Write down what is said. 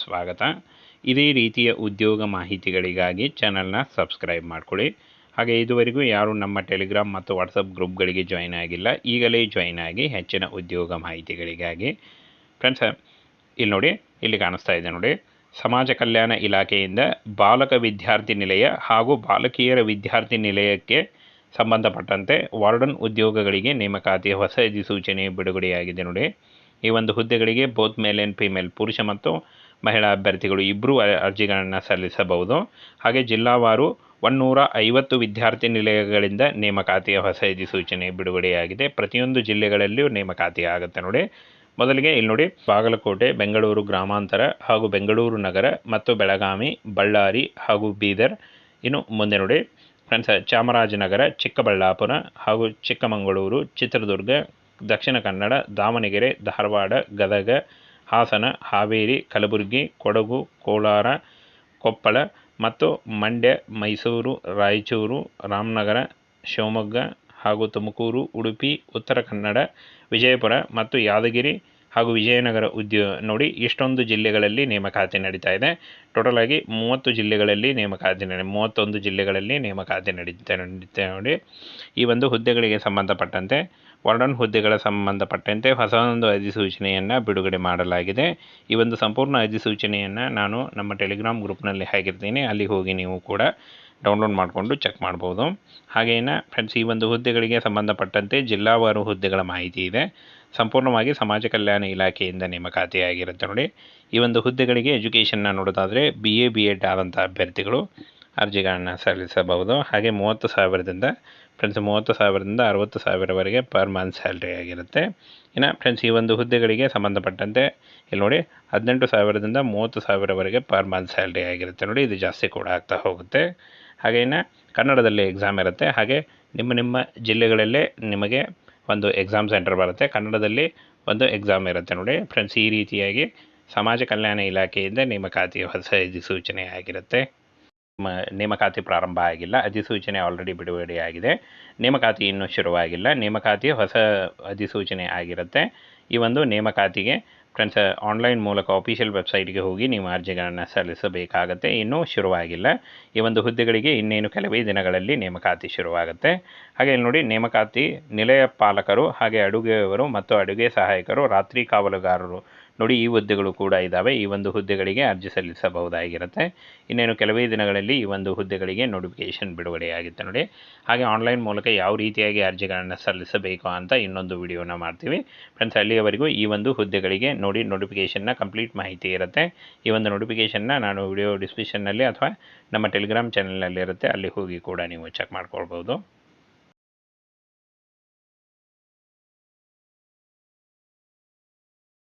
ಸ್ವಾಗತ. ಇದೇ ರೀತಿಯ ಉದ್ಯೋಗ ಮಾಹಿತಿಗಳಿಗಾಗಿ ಚಾನಲ್ನ ಸಬ್ಸ್ಕ್ರೈಬ್ ಮಾಡ್ಕೊಳ್ಳಿ. ಹಾಗೆ ಇದುವರೆಗೂ ಯಾರು ನಮ್ಮ ಟೆಲಿಗ್ರಾಮ್ ಮತ್ತು ವಾಟ್ಸಪ್ ಗ್ರೂಪ್ಗಳಿಗೆ ಜಾಯ್ನ್ ಆಗಿಲ್ಲ, ಈಗಲೇ ಜಾಯ್ನ್ ಆಗಿ ಹೆಚ್ಚಿನ ಉದ್ಯೋಗ ಮಾಹಿತಿಗಳಿಗಾಗಿ. ಫ್ರೆಂಡ್ಸ್ ಇಲ್ಲಿ ನೋಡಿ, ಇಲ್ಲಿ ಕಾಣಿಸ್ತಾ ಇದೆ ನೋಡಿ. ಸಮಾಜ ಕಲ್ಯಾಣ ಇಲಾಖೆಯಿಂದ ಬಾಲಕ ವಿದ್ಯಾರ್ಥಿ ನಿಲಯ ಹಾಗೂ ಬಾಲಕಿಯರ ವಿದ್ಯಾರ್ಥಿ ನಿಲಯಕ್ಕೆ ಸಂಬಂಧಪಟ್ಟಂತೆ ವಾರ್ಡನ್ ಉದ್ಯೋಗಗಳಿಗೆ ನೇಮಕಾತಿಯ ಹೊಸ ಅಧಿಸೂಚನೆ ಬಿಡುಗಡೆಯಾಗಿದೆ ನೋಡಿ. ಈ ಒಂದು ಹುದ್ದೆಗಳಿಗೆ ಬೋತ್ ಮೇಲ್ ಆ್ಯಂಡ್ ಫಿಮೇಲ್ ಪುರುಷ ಮತ್ತು ಮಹಿಳಾ ಅಭ್ಯರ್ಥಿಗಳು ಇಬ್ಬರೂ ಅರ್ಜಿಗಳನ್ನು ಸಲ್ಲಿಸಬಹುದು. ಹಾಗೆ ಜಿಲ್ಲಾವಾರು ಒನ್ನೂರ ಐವತ್ತು ವಿದ್ಯಾರ್ಥಿ ನಿಲಯಗಳಿಂದ ನೇಮಕಾತಿಯ ಹೊಸ ಸೂಚನೆ ಬಿಡುಗಡೆಯಾಗಿದೆ. ಪ್ರತಿಯೊಂದು ಜಿಲ್ಲೆಗಳಲ್ಲಿಯೂ ನೇಮಕಾತಿ ಆಗುತ್ತೆ ನೋಡಿ. ಮೊದಲಿಗೆ ಇಲ್ಲಿ ನೋಡಿ, ಬಾಗಲಕೋಟೆ, ಬೆಂಗಳೂರು ಗ್ರಾಮಾಂತರ ಹಾಗೂ ಬೆಂಗಳೂರು ನಗರ ಮತ್ತು ಬೆಳಗಾವಿ, ಬಳ್ಳಾರಿ ಹಾಗೂ ಬೀದರ್. ಇನ್ನು ಮುಂದೆ ನೋಡಿ, ಫ್ರೆಂಡ್ಸ್, ಚಾಮರಾಜನಗರ, ಚಿಕ್ಕಬಳ್ಳಾಪುರ ಹಾಗೂ ಚಿಕ್ಕಮಗಳೂರು, ಚಿತ್ರದುರ್ಗ, ದಕ್ಷಿಣ ಕನ್ನಡ, ದಾವಣಗೆರೆ, ಧಾರವಾಡ, ಗದಗ ಹಾಸನ, ಹಾವೇರಿ, ಕಲಬುರಗಿ, ಕೊಡಗು, ಕೋಲಾರ, ಕೊಪ್ಪಳ ಮತ್ತು ಮಂಡ್ಯ, ಮೈಸೂರು, ರಾಯಚೂರು, ರಾಮನಗರ, ಶಿವಮೊಗ್ಗ ಹಾಗೂ ತುಮಕೂರು, ಉಡುಪಿ, ಉತ್ತರ ಕನ್ನಡ, ವಿಜಯಪುರ ಮತ್ತು ಯಾದಗಿರಿ ಹಾಗೂ ವಿಜಯನಗರ ಉದ್ಯೋ, ನೋಡಿ ಇಷ್ಟೊಂದು ಜಿಲ್ಲೆಗಳಲ್ಲಿ ನೇಮಕಾತಿ ನಡೀತಾ ಇದೆ. ಟೋಟಲ್ ಆಗಿ ಮೂವತ್ತು ಜಿಲ್ಲೆಗಳಲ್ಲಿ ನೇಮಕಾತಿ ನಡೆ, ಮೂವತ್ತೊಂದು ಜಿಲ್ಲೆಗಳಲ್ಲಿ ನೇಮಕಾತಿ ನಡೀತಾ ನಡೀತಾ ನೋಡಿ. ಈ ಒಂದು ಹುದ್ದೆಗಳಿಗೆ ಸಂಬಂಧಪಟ್ಟಂತೆ ವಾರ್ಡನ್ ಹುದ್ದೆಗಳ ಸಂಬಂಧಪಟ್ಟಂತೆ ಹೊಸ ಒಂದು ಅಧಿಸೂಚನೆಯನ್ನು ಬಿಡುಗಡೆ ಮಾಡಲಾಗಿದೆ. ಈ ಒಂದು ಸಂಪೂರ್ಣ ಅಧಿಸೂಚನೆಯನ್ನು ನಾನು ನಮ್ಮ ಟೆಲಿಗ್ರಾಮ್ ಗ್ರೂಪ್ನಲ್ಲಿ ಹಾಕಿರ್ತೀನಿ. ಅಲ್ಲಿ ಹೋಗಿ ನೀವು ಕೂಡ ಡೌನ್ಲೋಡ್ ಮಾಡಿಕೊಂಡು ಚೆಕ್ ಮಾಡ್ಬೋದು. ಹಾಗೇನ ಫ್ರೆಂಡ್ಸ್, ಈ ಒಂದು ಹುದ್ದೆಗಳಿಗೆ ಸಂಬಂಧಪಟ್ಟಂತೆ ಜಿಲ್ಲಾವಾರು ಹುದ್ದೆಗಳ ಮಾಹಿತಿ ಇದೆ. ಸಂಪೂರ್ಣವಾಗಿ ಸಮಾಜ ಕಲ್ಯಾಣ ಇಲಾಖೆಯಿಂದ ನೇಮಕಾತಿಯಾಗಿರುತ್ತೆ ನೋಡಿ. ಈ ಒಂದು ಹುದ್ದೆಗಳಿಗೆ ಎಜುಕೇಷನ್ನ ನೋಡೋದಾದರೆ ಬಿ ಎ ಬಿ ಎಡ್ ಆದಂಥ ಅಭ್ಯರ್ಥಿಗಳು. ಅರ್ಜಿಗಳನ್ನು ಸಲ್ಲಿಸಬಹುದು. ಹಾಗೆ ಮೂವತ್ತು ಸಾವಿರದಿಂದ ಫ್ರೆಂಡ್ಸ್ ಮೂವತ್ತು ಸಾವಿರದಿಂದ ಅರುವತ್ತು ಸಾವಿರವರೆಗೆ ಪರ್ ಮಂತ್ ಸ್ಯಾಲ್ರಿ ಆಗಿರುತ್ತೆ. ಇನ್ನು ಫ್ರೆಂಡ್ಸ್ ಈ ಒಂದು ಹುದ್ದೆಗಳಿಗೆ ಸಂಬಂಧಪಟ್ಟಂತೆ, ಇಲ್ಲಿ ನೋಡಿ, ಹದಿನೆಂಟು ಸಾವಿರದಿಂದ ಮೂವತ್ತು ಸಾವಿರವರೆಗೆ ಪರ್ ಮಂತ್ ಸ್ಯಾಲ್ರಿ ಆಗಿರುತ್ತೆ. ನೋಡಿ, ಇದು ಜಾಸ್ತಿ ಕೂಡ ಆಗ್ತಾ ಹೋಗುತ್ತೆ. ಹಾಗೆ ಇನ್ನು ಕನ್ನಡದಲ್ಲಿ ಎಕ್ಸಾಮ್ ಇರುತ್ತೆ. ಹಾಗೆ ನಿಮ್ಮ ನಿಮ್ಮ ಜಿಲ್ಲೆಗಳಲ್ಲೇ ನಿಮಗೆ ಒಂದು ಎಕ್ಸಾಮ್ ಸೆಂಟರ್ ಬರುತ್ತೆ. ಕನ್ನಡದಲ್ಲಿ ಒಂದು ಎಕ್ಸಾಮ್ ಇರುತ್ತೆ. ನೋಡಿ ಫ್ರೆಂಡ್ಸ್ ಈ ರೀತಿಯಾಗಿ ಸಮಾಜ ಕಲ್ಯಾಣ ಇಲಾಖೆಯಿಂದ ನೇಮಕಾತಿ ಹೊಸ ಅಧಿಸೂಚನೆ ಆಗಿರುತ್ತೆ. ನೇಮಕಾತಿ ಪ್ರಾರಂಭ ಆಗಿಲ್ಲ. ಅಧಿಸೂಚನೆ ಆಲ್ರೆಡಿ ಬಿಡುಗಡೆಯಾಗಿದೆ ನೇಮಕಾತಿ ಇನ್ನೂ ಶುರುವಾಗಿಲ್ಲ. ನೇಮಕಾತಿ ಹೊಸ ಅಧಿಸೂಚನೆ ಆಗಿರುತ್ತೆ. ಈ ಒಂದು ನೇಮಕಾತಿಗೆ ಫ್ರೆಂಡ್ಸ್ ಆನ್ಲೈನ್ ಮೂಲಕ ಆಫೀಷಿಯಲ್ ವೆಬ್ಸೈಟ್ಗೆ ಹೋಗಿ ನೀವು ಅರ್ಜಿಗಳನ್ನು ಸಲ್ಲಿಸಬೇಕಾಗತ್ತೆ. ಇನ್ನೂ ಶುರುವಾಗಿಲ್ಲ. ಈ ಒಂದು ಹುದ್ದೆಗಳಿಗೆ ಇನ್ನೇನು ಕೆಲವೇ ದಿನಗಳಲ್ಲಿ ನೇಮಕಾತಿ ಶುರುವಾಗುತ್ತೆ. ಹಾಗೆ ಇಲ್ಲಿ ನೋಡಿ, ನೇಮಕಾತಿ ನಿಲಯ ಪಾಲಕರು ಹಾಗೆ ಅಡುಗೆಯವರು ಮತ್ತು ಅಡುಗೆ ಸಹಾಯಕರು, ರಾತ್ರಿ ಕಾವಲುಗಾರರು ನೋಡಿ, ಈ ಹುದ್ದೆಗಳು ಕೂಡ ಇದ್ದಾವೆ ಈ ಒಂದು ಹುದ್ದೆಗಳಿಗೆ ಅರ್ಜಿ ಸಲ್ಲಿಸಬಹುದಾಗಿರುತ್ತೆ. ಇನ್ನೇನು, ಕೆಲವೇ ದಿನಗಳಲ್ಲಿ ಈ ಒಂದು ಹುದ್ದೆಗಳಿಗೆ ನೋಟಿಫಿಕೇಷನ್ ಬಿಡುಗಡೆಯಾಗುತ್ತೆ ನೋಡಿ. ಹಾಗೆ ಆನ್ಲೈನ್ ಮೂಲಕ ಯಾವ ರೀತಿಯಾಗಿ ಅರ್ಜಿಗಳನ್ನು ಸಲ್ಲಿಸಬೇಕು ಅಂತ ಇನ್ನೊಂದು ವಿಡಿಯೋನ ಮಾಡ್ತೀವಿ. ಫ್ರೆಂಡ್ಸ್ ಅಲ್ಲಿಯವರೆಗೂ ಈ ಒಂದು ಹುದ್ದೆಗಳಿಗೆ ನೋಡಿ ನೋಟಿಫಿಕೇಷನ್ನ ಕಂಪ್ಲೀಟ್ ಮಾಹಿತಿ ಇರುತ್ತೆ. ಈ ಒಂದು ನೋಟಿಫಿಕೇಷನ್ನ ನಾನು ವಿಡಿಯೋ ಡಿಸ್ಕ್ರಿಪ್ಷನ್ನಲ್ಲಿ ಅಥವಾ ನಮ್ಮ ಟೆಲಿಗ್ರಾಮ್ ಚಾನಲ್ನಲ್ಲಿರುತ್ತೆ ಅಲ್ಲಿ ಹೋಗಿ ಕೂಡ ನೀವು ಚೆಕ್ ಮಾಡ್ಕೊಳ್ಬೋದು.